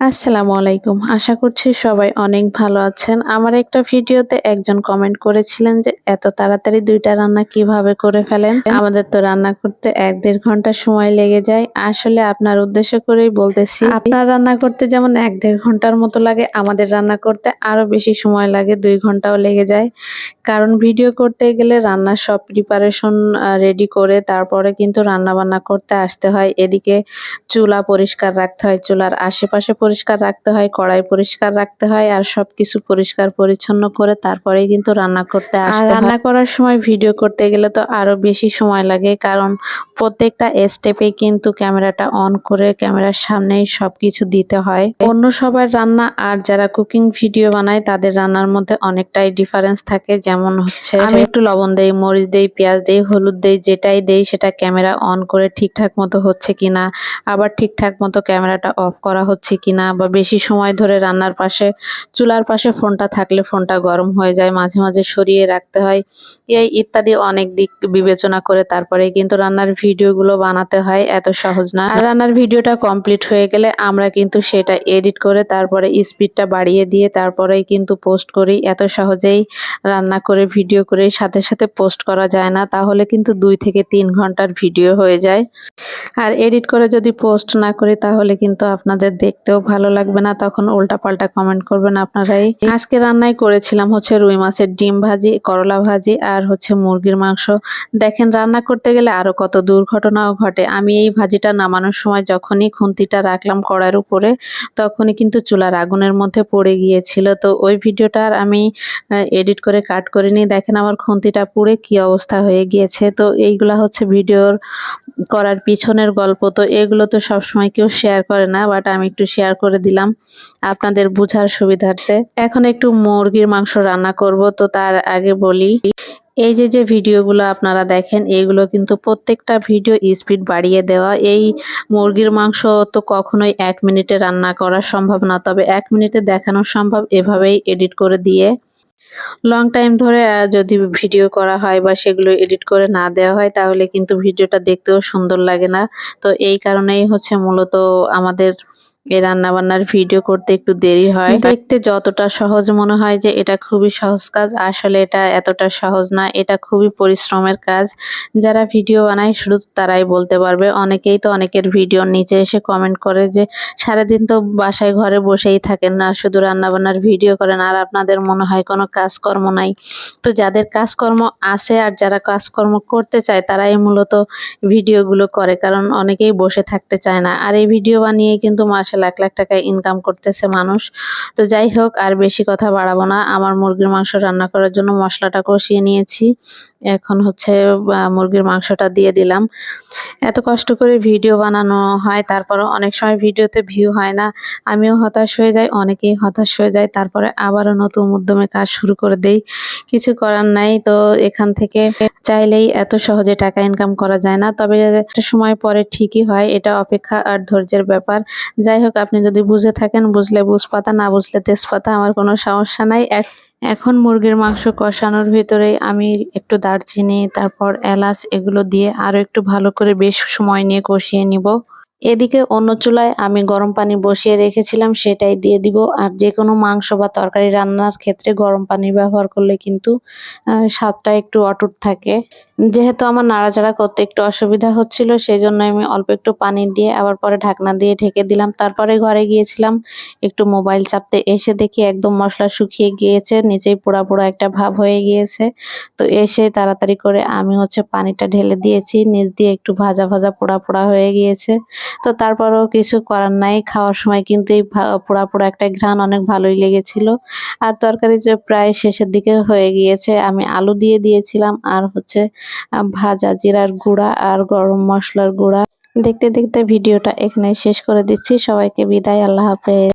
আসসালামু আলাইকুম। আশা করছি সবাই অনেক ভালো আছেন। আমার একটা ভিডিওতে একজন কমেন্ট করেছিলেন যে, এত তাড়াতাড়ি দুইটা রান্না কীভাবে করে ফেলেন? আমাদের তো রান্না করতে এক দেড় ঘণ্টা সময় লেগে যায়। আসলে আপনার উদ্দেশ্য করেই বলতেছি, আপনার রান্না করতে যেমন এক দেড় ঘণ্টার মতো লাগে, আমাদের রান্না করতে আরও বেশি সময় লাগে, দুই ঘন্টাও লেগে যায়। কারণ ভিডিও করতে গেলে রান্নার সব প্রিপারেশন রেডি করে তারপরে কিন্তু রান্না বান্না করতে আসতে হয়। এদিকে চুলা পরিষ্কার রাখতে হয়, চুলার আশেপাশে পরিষ্কার রাখতে হয় কড়াই পরিষ্কার রাখতে হয় আর সবকিছু পরিষ্কার পরিচ্ছন্ন করে তারপরেই কিন্তু রান্না করতে আসতে রান্না করার সময় ভিডিও করতে গেলে তো আরও বেশি সময় লাগে কারণ প্রত্যেকটা স্টেপে কিন্তু ক্যামেরাটা অন করে ক্যামেরার সামনেই সবকিছু দিতে হয়। অন্য সবার রান্না আর যারা কুকিং ভিডিও বানায় তাদের রান্নার মধ্যে অনেকটাই ডিফারেন্স থাকে। যেমন হচ্ছে আমি একটু লবণ দেই মরিচ দেই পেঁয়াজ দেই হলুদ দেই যেটাই দেই সেটা ক্যামেরা অন করে ঠিকঠাক মতো হচ্ছে কিনা আবার ঠিকঠাক মতো ক্যামেরাটা অফ করা হচ্ছে কিনা না বা বেশি সময় ধরে রান্নার পাশে, চুলার পাশে ফোনটা থাকলে ফোনটা গরম হয়ে যায়, মাঝে মাঝে সরিয়ে রাখতে হয়। এই ইত্যাদি অনেক দিক বিবেচনা করে তারপরে কিন্তু রান্নার ভিডিওগুলো বানাতে হয়, এত সহজ না। আর রান্নার ভিডিওটা কমপ্লিট হয়ে গেলে আমরা কিন্তু সেটা এডিট করে তারপরে স্পিডটা বাড়িয়ে দিয়ে তারপরেই কিন্তু পোস্ট করি। এত সহজেই রান্না করে, ভিডিও করে সাথে সাথে পোস্ট করা যায় না, তাহলে কিন্তু দুই থেকে তিন ঘণ্টার ভিডিও হয়ে যায়। আর এডিট করে যদি পোস্ট না করি, তাহলে কিন্তু আপনাদের দেখতেও ভালো লাগবে না, তখন উল্টা পাল্টা কমেন্ট করবেন আপনারাই। আজকে রান্নাই করেছিলাম হচ্ছে রুই মাছের ডিম ভাজি, করলা ভাজি আর হচ্ছে মুরগির মাংস। দেখেন রান্না করতে গেলে আরও কত দুর্ঘটনাও ঘটে। আমি এই ভাজিটা নামানোর সময় যখনই খুন্তিটা রাখলাম কড়ার উপরে, তখনই কিন্তু চুলার আগুনের মধ্যে পড়ে গিয়েছিল। তো ওই ভিডিওটা আর আমি এডিট করে কাট করিনি দেখেন আমার খুন্তিটা পুড়ে কি অবস্থা হয়ে গিয়েছে। তো এইগুলা হচ্ছে ভিডিওর করার পিছনের গল্প। তো এগুলো তো সবসময় কেউ শেয়ার করে না বাট আমি একটু শেয়ার করে দিলাম আপনাদের বুঝার সুবিধার্থে। এখন একটু মুরগির মাংস রান্না করব, তো তার আগে বলি, এই যে যে ভিডিওগুলো আপনারা দেখেন এইগুলো কিন্তু প্রত্যেকটা ভিডিও স্পিড বাড়িয়ে দেওয়া। এই মুরগির মাংস তো কখনোই এক মিনিটে রান্না করা সম্ভব না, তবে এক মিনিটে দেখানো সম্ভব এভাবেই এডিট করে দিয়ে। লং টাইম ধরে যদি ভিডিও করা হয় বা সেগুলো এডিট করে না দেওয়া হয়, তাহলে কিন্তু ভিডিওটা দেখতেও সুন্দর লাগে না। তো এই কারণেই হচ্ছে মূলত আমাদের এই রান্নাবান্নার ভিডিও করতে একটু দেরি হয়। দেখতে যতটা সহজ মনে হয় যে এটা খুবই সহজ কাজ আসলে এটা এতটা সহজ না এটা খুবই পরিশ্রমের কাজ। যারা ভিডিও বানায় শুধু তারাই বলতে পারবে। অনেকেই তো অনেকের ভিডিওর নিচে এসে কমেন্ট করে যে সারাদিন তো বাসায় ঘরে বসেই থাকেন না শুধু রান্নাবান্নার ভিডিও করেন আর আপনাদের মনে হয় কোনো কাজকর্ম নাই। তো যাদের কাজকর্ম আছে আর যারা কাজকর্ম করতে চায় তারাই মূলত ভিডিওগুলো করে কারণ অনেকেই বসে থাকতে চায় না। আর এই ভিডিও বানিয়ে কিন্তু মাসে লাখ লাখ টাকা ইনকাম করতেছে মানুষ। তো যাই হোক, আর বেশি কথা বাড়াবো না। আমার মুরগির মাংস রান্না করার জন্য মশলাটা কষিয়ে নিয়েছি। এখন হচ্ছে মুরগির মাংসটা দিয়ে দিলাম। এত কষ্ট করে ভিডিও বানানো হয় তারপরে অনেক সময় ভিডিওতে ভিউ হয় না। আমিও হতাশ হয়ে যাই, অনেকেই হতাশ হয়ে যায়। তারপরে আবারও নতুন উদ্যমে কাজ শুরু করে দেই। কিছু করার নাই, তো এখান থেকে চাইলেই এত সহজে টাকা ইনকাম করা যায় না। তবে একটা সময় পরে ঠিকই হয়, এটা অপেক্ষা আর ধৈর্যের ব্যাপার। যাই হোক, আপনি যদি বুঝে থাকেন, বুঝলে বুঝপাতা, না বুঝলে তেজপাতা, আমার কোনো সমস্যা নাই। এখন মুরগির মাংস কষানোর ভিতরে আমি একটু দারচিনি, তারপর এলাচ, এগুলো দিয়ে আরও একটু ভালো করে বেশ সময় নিয়ে কষিয়ে নিব। এদিকে অন্য চুলায় আমি গরম পানি বসিয়ে রেখেছিলাম, সেটাই দিয়ে দিব। আর যে কোনো মাংস বা তরকারি রান্নার ক্ষেত্রে গরম পানি ব্যবহার করলে কিন্তু স্বাদটা একটু অটুট থাকে। যেহেতু আমার নাড়াচাড়া করতে একটু অসুবিধা হচ্ছিল সেই জন্য আমি অল্প একটু পানি দিয়ে আবার পরে ঢাকনা দিয়ে ঢেকে দিলাম। তারপরে ঘরে গিয়েছিলাম, একটু মোবাইল চাপতে এসে দেখি একদম মশলা শুকিয়ে গিয়েছে, নিচেই পোড়া পোড়া একটা ভাব হয়ে গিয়েছে। তো এসে তাড়াতাড়ি করে আমি হচ্ছে পানিটা ঢেলে দিয়েছি, নিচ দিয়ে একটু ভাজা ভাজা পোড়া পোড়া হয়ে গিয়েছে। তো তারপরও কিছু করার নাই। খাওয়ার সময় কিন্তু এই পোড়া পোড়া একটা ঘ্রাণ অনেক ভালোই লেগেছিল। আর তরকারি যে প্রায় শেষের দিকে হয়ে গিয়েছে, আমি আলু দিয়ে দিয়েছিলাম আর হচ্ছে ভাজা জিরার গুঁড়া আর গরম মশলার গুঁড়া। দেখতে দেখতে ভিডিওটা এখানে শেষ করে দিচ্ছি। সবাইকে বিদায়, আল্লাহ হাফেজ।